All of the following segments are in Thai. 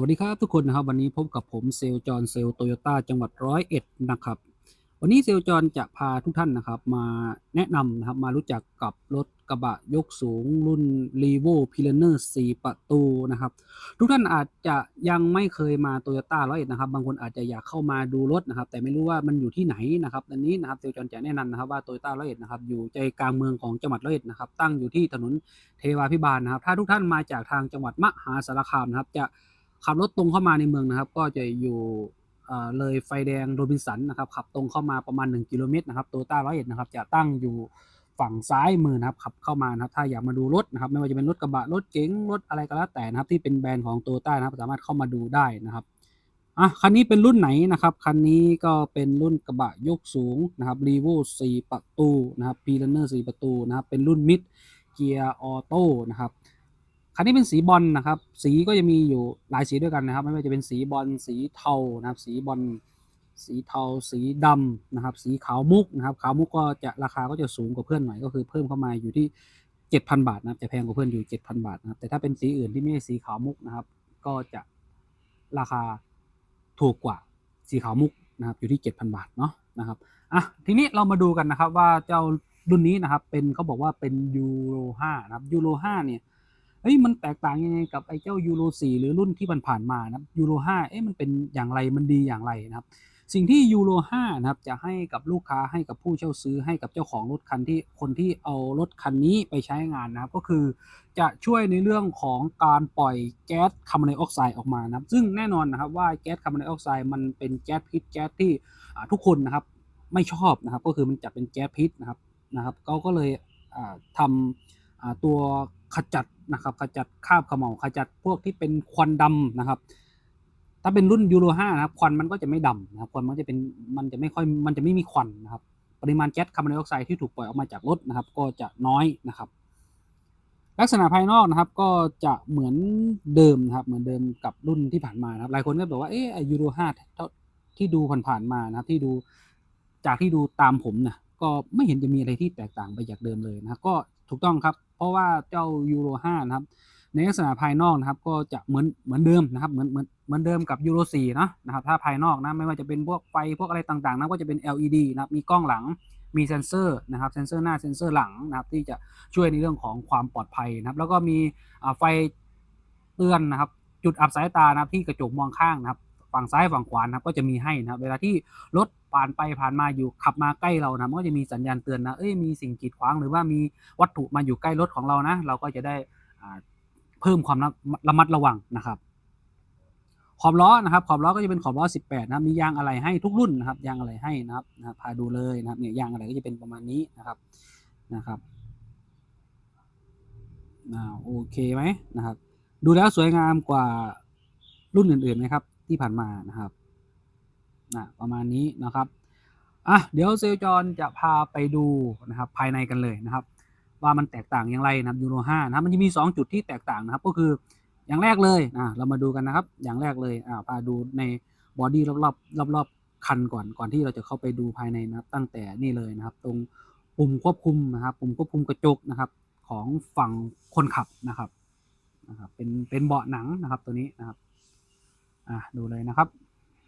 วัสดีครับทุกคนนะครับวันนี้พบกับผมเซลจอนเซลโตโยต้าจังหวัดร้อยเอ็ดนะครับวันนี้เซลจอนจะพาทุกท่านนะครับมาแนะนำนะครับมารู้จักกับรถกระบะยกสูงรุ่น r e v o p i l a n e r 4 ประตูนะครับทุกท่านอาจจะยังไม่เคยมาโตโยต้าร้อยเอ็ดนะครับบางคนอาจจะอยากเข้ามาดูรถนะครับแต่ไม่รู้ว่ามันอยู่ที่ไหนนะครับอันนี้นะครับเซลจอนจะแนะนำนะครับว่าโตโยต้าร้อยเอ็ดนะครับอยู่ใจกลางเมืองของจังหวัดร้อยเอ็ดนะครับตั้งอยู่ที่ถนนเทวาพิบาลนะครับถ้าทุกท่านมาจากทางจังหวัดมหาสารคามนะครับจะ ขับรถตรงเข้ามาในเมืองนะครับ ก็จะอยู่เลยไฟแดงโรบินสันนะครับขับตรงเข้ามาประมาณ 1 กิโลเมตรนะครับโตโยต้าร้อยเอ็ดนะครับจะตั้งอยู่ฝั่งซ้ายมือนะครับขับเข้ามานะครับถ้าอยากมาดูรถนะครับไม่ว่าจะเป็นรถกระบะรถเก๋งรถอะไรก็แล้วแต่นะครับที่เป็นแบรนด์ของโตโยต้านะครับสามารถเข้ามาดูได้นะครับอะคันนี้เป็นรุ่นไหนนะครับคันนี้ก็เป็นรุ่นกระบะยกสูงนะครับรีโว4ประตูนะครับพีเลนเนอร์4ประตูนะครับเป็นรุ่นมิดเกียร์ออโต้นะครับ คันนี้เป็นสีบอลนะครับ สีก็จะมีอยู่หลายสีด้วยกันนะครับ ไม่ว่าจะเป็นสีบอลสีเทานะครับ สีบอลสีเทาสีดำนะครับ สีขาวมุกนะครับ ขาวมุกก็จะราคาก็จะสูงกว่าเพื่อนหน่อยก็คือเพิ่มเข้ามาอยู่ที่ 7,000 บาทนะครับจะแพงกว่าเพื่อนอยู่ 7,000 บาทนะครับแต่ถ้าเป็นสีอื่นที่ไม่ใช่สีขาวมุกนะครับ ก็จะราคาถูกกว่าสีขาวมุกนะครับอยู่ที่ 7,000 บาทเนาะนะครับอะทีนี้เรามาดูกันนะครับว่าเจ้ารุ่นนี้นะครับเป็นเขาบอกว่าเป็นยูโร5นะครับยูโร5เนี่ย ฮ้ยมันแตกต่างยังไงกับไอ้เจ้ายูโร4หรือรุ่นที่ผ่านๆมานะครับยูโร5เอ๊ะมันเป็นอย่างไรมันดีอย่างไรนะครับสิ่งที่ยูโร5นะครับจะให้กับลูกค้าให้กับผู้เช่าซื้อให้กับเจ้าของรถคันที่คนที่เอารถคันนี้ไปใช้งานนะครับก็คือจะช่วยในเรื่องของการปล่อยแก๊สคาร์บอนไดออกไซด์ออกมานะครับซึ่งแน่นอนนะครับว่าแก๊สคาร์บอนไดออกไซด์มันเป็นแก๊สพิษแก๊สที่ทุกคนนะครับไม่ชอบนะครับก็คือมันจะเป็นแก๊สพิษนะครับนะครับเขาก็เลยทำอ่าตัว ขจัดนะครับขจัดคราบขม่าขจัดพวกที่เป็นควันดำนะครับ ถ้าเป็นรุ่นยูโร5นะครับควันมันก็จะไม่ดำนะครับควันมันจะเป็นมันจะไม่ค่อยมันจะไม่มีควันนะครับ ปริมาณแก๊สคาร์บอนไดออกไซด์ที่ถูกปล่อยออกมาจากรถนะครับ ก็จะน้อยนะครับ ลักษณะภายนอกนะครับก็จะเหมือนเดิมนะครับเหมือนเดิมกับรุ่นที่ผ่านมานะครับหลายคนก็บอกว่าเออยูโร5ที่ดูผ่านๆมานะครับที่ดูจากที่ดูตามผมนะก็ไม่เห็นจะมีอะไรที่แตกต่างไปจากเดิมเลยนะก็ ถูกต้องครับ เพราะว่าเจ้ายูโร5นะครับ ในลักษณะภายนอกนะครับ ก็จะเหมือนเหมือนเดิมนะครับ เหมือนเหมือนเหมือนเดิมกับยูโร4นะนะครับ ถ้าภายนอกนะ ไม่ว่าจะเป็นพวกไฟพวกอะไรต่างๆนะก็จะเป็น LED นะครับ มีกล้องหลัง มีเซนเซอร์นะครับ เซนเซอร์หน้า เซนเซอร์หลังนะครับ ที่จะช่วยในเรื่องของความปลอดภัยนะครับ แล้วก็มีไฟเตือนนะครับ จุดอับสายตานะครับที่กระจกมองข้างนะครับ ฝั่งซ้ายฝั่งขวานะครับก็จะมีให้นะครับ เวลาที่รถผ่านไปผ่านมาอยู่ขับมาใกล้เรานะมันก็จะมีสัญญาณเตือนนะเอ้ยมีสิ่งกีดขวางหรือว่ามีวัตถุมาอยู่ใกล้รถของเรานะ เราก็จะได้เพิ่มความระมัดระวังนะครับขอบล้อนะครับขอบล้อก็จะเป็นขอบล้อ 18 นะมียางอะไรให้ทุกรุ่นนะครับยางอะไรให้นะครับนะพาดูเลยนะครับเนี่ยยางอะไรก็จะเป็นประมาณนี้นะครับนะครับโอเคไหมนะครับ ดูแล้วสวยงามกว่ารุ่นอื่นๆไหมครับ ที่ผ่านมานะครับอะประมาณนี้นะครับอะเดี๋ยวเซลลจอนจะพาไปดูนะครับภายในกันเลยนะครับ ว่ามันแตกต่างอย่างไรนะครับยูโร5นะครับมันจะมี 2 จุดที่แตกต่างนะครับ ก็คืออย่างแรกเลยอะเรามาดูกันนะครับ อย่างแรกเลยอ่าพาดูในบอดี้รอบๆรอบๆคันก่อนก่อนที่เราจะเข้าไปดูภายในนะครับ ตั้งแต่นี่เลยนะครับ ตรงปุ่มควบคุมนะครับ ปุ่มควบคุมกระจกนะครับ ของฝั่งคนขับนะครับนะครับเป็นเป็นเบาะหนังนะครับตัวนี้นะครับ อะดูเลยนะครับ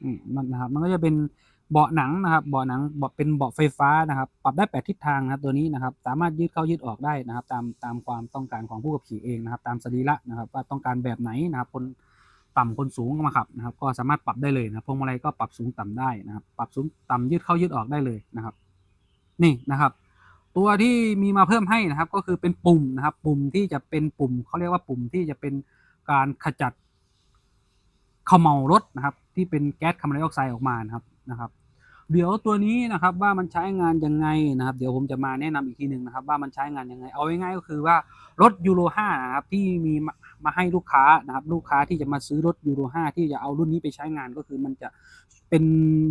อืมมันนะครับมันก็จะเป็นเบาะหนังนะครับ เบาะหนังเบาะเป็นเบาะไฟฟ้านะครับ ปรับได้แปดทิศทางนะครับ ตัวนี้นะครับ สามารถยืดเข้ายืดออกได้นะครับ ตามตามความต้องการของผู้ขับขี่เองนะครับ ตามสรีระนะครับ ว่าต้องการแบบไหนนะครับคนต่ำคนสูงมาขับนะครับ ก็สามารถปรับได้เลยนะพวงมาลัยก็ปรับสูงต่ำได้นะครับ ปรับสูงต่ำยืดเข้ายืดออกได้เลยนะครับ นี่นะครับ ตัวที่มีมาเพิ่มให้นะครับ ก็คือเป็นปุ่มนะครับ ปุ่มที่จะเป็นปุ่มเขาเรียกว่าปุ่มที่จะเป็นการขจัด ขม่ารถนะครับ ที่เป็นแก๊สคาร์บอนไดออกไซด์ออกมานะครับนะครับ เดี๋ยวตัวนี้นะครับว่ามันใช้งานยังไงนะครับ เดี๋ยวผมจะมาแนะนำอีกทีหนึ่งนะครับ ว่ามันใช้งานยังไง เอาง่ายๆก็คือว่ารถยูโร5นะครับที่มีมามาให้ลูกค้านะครับ ลูกค้าที่จะมาซื้อรถยูโร5ที่จะเอารุ่นนี้ไปใช้งานก็คือมันจะเป็น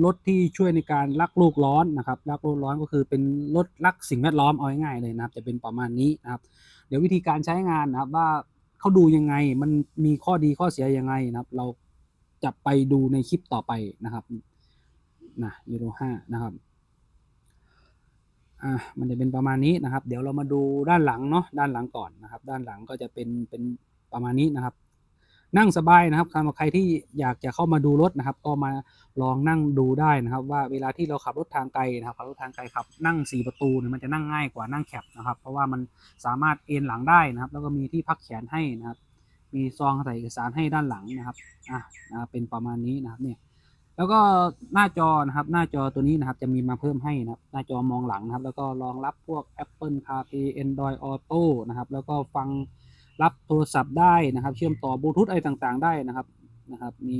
รถที่ช่วยในการรักโลกร้อนนะครับรักโลกร้อนก็คือเป็นรถรักสิ่งแวดล้อมเอาง่ายๆเลยนะครับ จะเป็นประมาณนี้นะครับ เดี๋ยววิธีการใช้งานนะครับว่าเขาดูยังไงมันมีข้อดีข้อเสียยังไงนะครับ เรา จะไปดูในคลิปต่อไปนะครับนะยูโรห้านะครับอ่ามันจะเป็นประมาณนี้นะครับ เดี๋ยวเรามาดูด้านหลังเนาะด้านหลังก่อนนะครับ ด้านหลังก็จะเป็นเป็นประมาณนี้นะครับ นั่งสบายนะครับสำหรับใครที่อยากจะเข้ามาดูรถนะครับ ก็มาลองนั่งดูได้นะครับ ว่าเวลาที่เราขับรถทางไกลนะครับขับรถทางไกลขับนั่ง 4 ประตูเนี่ยมันจะนั่งง่ายกว่านั่งแคบนะครับ เพราะว่ามันสามารถเอนหลังได้นะครับ แล้วก็มีที่พักแขนให้นะครับ มีซองใส่เอกสารให้ด้านหลังนะครับอะนะเป็นประมาณนี้นะครับเนี่ยแล้วก็หน้าจอนะครับหน้าจอตัวนี้นะครับจะมีมาเพิ่มให้นะครับ หน้าจอมองหลังนะครับ แล้วก็รองรับพวก Apple CarPlay Android Auto นะครับ แล้วก็ฟังรับโทรศัพท์ได้นะครับ เชื่อมต่อบลูทูธอะไรต่างๆ ได้นะครับนะครับ มี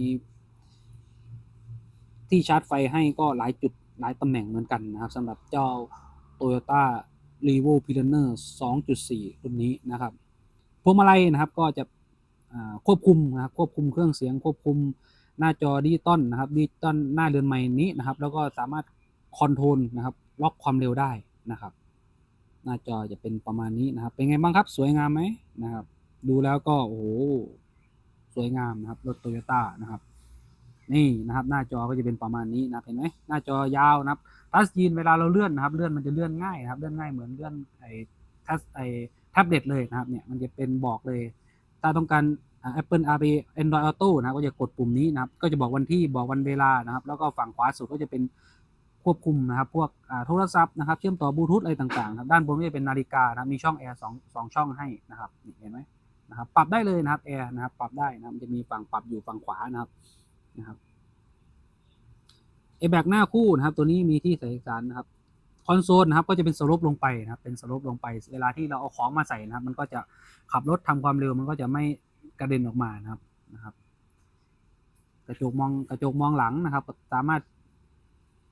ที่ชาร์จไฟให้ก็หลายจุดหลายตำแหน่งเหมือนกันนะครับสำหรับเจ้า Toyota r e v o p i l a n e r 2.4 รุ่นนี้นะครับพวงมาลัยนะครับก็จะ ควบคุมนะครับควบคุมเครื่องเสียงควบคุมหน้าจอดิจิตอลนะครับดิจิตอลหน้าเรือนใหม่นี้นะครับ แล้วก็สามารถคอนโทรลนะครับ ล็อกความเร็วได้นะครับ หน้าจอจะเป็นประมาณนี้นะครับ เป็นไงบ้างครับสวยงามไหมนะครับ ดูแล้วก็โอ้โหสวยงามนะครับรถโตโยต้านะครับ นี่นะครับ หน้าจอก็จะเป็นประมาณนี้นะเห็นไหมหน้าจอยาวนะครับทัชสกรีนเวลาเราเลื่อนนะครับ เลื่อนมันจะเลื่อนง่ายนะครับ เลื่อนง่ายเหมือนเลื่อนไอ้ทัชไอ้แท็บเล็ตเลยนะครับ เนี่ยมันจะเป็นบอกเลยาต้องการอ่า Apple RP Android Auto นะก็จะกดปุ่มนี้นะครับ ก็จะบอกวันที่บอกวันเวลานะครับ แล้วก็ฝั่งขวาสุดก็จะเป็นควบคุมนะครับ พวกโทรศัพท์นะครับเชื่อมต่อบลูทูธอะไรต่างๆครับด้านบนก็จะเป็นนาฬิกานะครับมีช่องแอร์สองสองช่องให้นะครับเห็นไหมนะครับปรับได้เลยนะครับแอร์นะครับปรับได้นะครับมันจะมีฝั่งปรับอยู่ฝั่งขวานะครับนะครับเอแบกหน้าคู่นะครับ ตัวนี้มีที่ใส่สารนะครับ คอนโซลนะครับก็จะเป็นสลปลงไปนะครับเป็นสลปลงไป เวลาที่เราเอาของมาใส่นะครับ มันก็จะขับรถทำความเร็วมันก็จะไม่กระเด็นออกมานะครับนะครับ กระจกมองกระจกมองหลังนะครับ สามารถ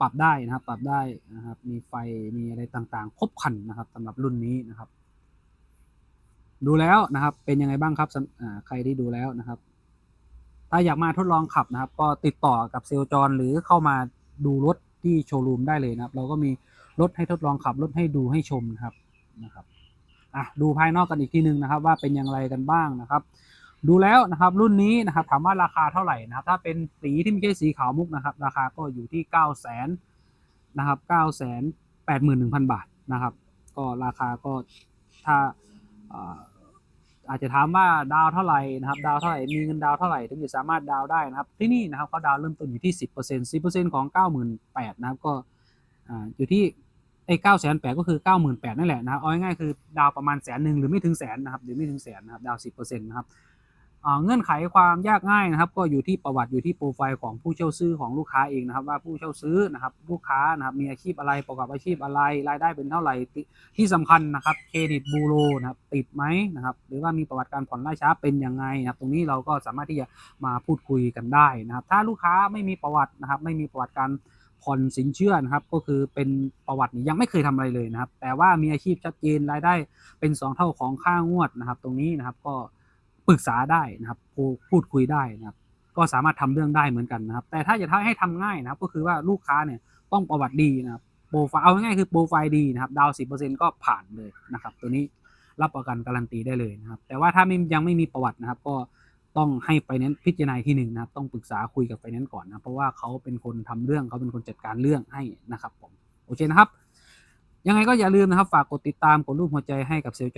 ปรับได้นะครับ ปรับได้นะครับ มีไฟมีอะไรต่างๆ ครบครันนะครับสำหรับรุ่นนี้นะครับ ดูแล้วนะครับ เป็นยังไงบ้างครับอ่าใครที่ดูแล้วนะครับ ถ้าอยากมาทดลองขับนะครับ ก็ติดต่อกับเซลล์จรหรือเข้ามาดูรถที่โชว์รูมได้เลยนะครับ เราก็มี รถให้ทดลองขับรถให้ดูให้ชมนะครับนะครับอะดูภายนอกกันอีกทีหนึ่งนะครับ ว่าเป็นอย่างไรกันบ้างนะครับ ดูแล้วนะครับรุ่นนี้นะครับถามว่าราคาเท่าไหร่นะครับ ถ้าเป็นสีที่ไม่ใช่สีขาวมุกนะครับ ราคาก็อยู่ที่ 9 0 0 0 0นะครับ9 8 1 0 0 0 บาทนะครับ ก็ราคาก็ถ้าอาจจะถามว่าดาวเท่าไหร่นะครับดาวเท่าไหร่มีเงินดาวเท่าไหร่ถึงจะสามารถดาวได้นะครับ ที่นี่นะครับเขาดาวเริ่มต้นอยู่ที่ 10% 10%ของ 98,000นะครับก็อ่าอยู่ที่ ไอ้เก้าแสนแปดก็คือเก้าหมื่นแปดนั่นแหละนะครับเอาง่ายๆคือดาวประมาณแสนหนึ่งหรือไม่ถึงแสนนะครับหรือไม่ถึงแสนนะครับดาวสิบเปอร์เซ็นต์นะครับเงื่อนไขความยากง่ายนะครับ ก็อยู่ที่ประวัติอยู่ที่โปรไฟล์ของผู้เช่าซื้อของลูกค้าเองนะครับ ว่าผู้เช่าซื้อนะครับ ลูกค้านะครับมีอาชีพอะไรประกอบอาชีพอะไร รายได้เป็นเท่าไหร่ที่สำคัญนะครับเครดิตบูโรนะครับติดไหมนะครับหรือว่ามีประวัติการผ่อนล่าช้าเป็นยังไงนะครับ ตรงนี้เราก็สามารถที่จะมาพูดคุยกันได้นะครับ ถ้าลูกค้าไม่มีประวัตินะครับ ไม่มีประวัติการ ผ่อนสินเชื่อนะครับ ก็คือเป็นประวัติยังไม่เคยทำอะไรเลยนะครับ แต่ว่ามีอาชีพชัดเจนรายได้เป็น 2 เท่าของค่างวดนะครับ ตรงนี้นะครับก็ปรึกษาได้นะครับพูดคุยได้นะครับ ก็สามารถทำเรื่องได้เหมือนกันนะครับ แต่ถ้าจะให้ทำง่ายนะครับ ก็คือว่าลูกค้าเนี่ยต้องประวัติดีนะครับโปรไฟล์เอาง่ายๆคือโปรไฟล์ดีนะครับ ดาวสิบเปอร์เซ็นก็ผ่านเลยนะครับ ตัวนี้รับประกันการันตีได้เลยนะครับ แต่ว่าถ้าไม่ยังไม่มีประวัตินะครับ ก็ ต้องให้ไฟแนนซ์พิจารณาที่หนึ่งนะครับต้องปรึกษาคุยกับไฟแนนซ์ก่อนนะเพราะว่าเขาเป็นคนทำเรื่องเขาเป็นคนจัดการเรื่องให้นะครับผมโอเคนะครับ ยังไงก็อย่าลืมนะครับ ฝากกดติดตามกดรูปหัวใจให้กับเซลล์จ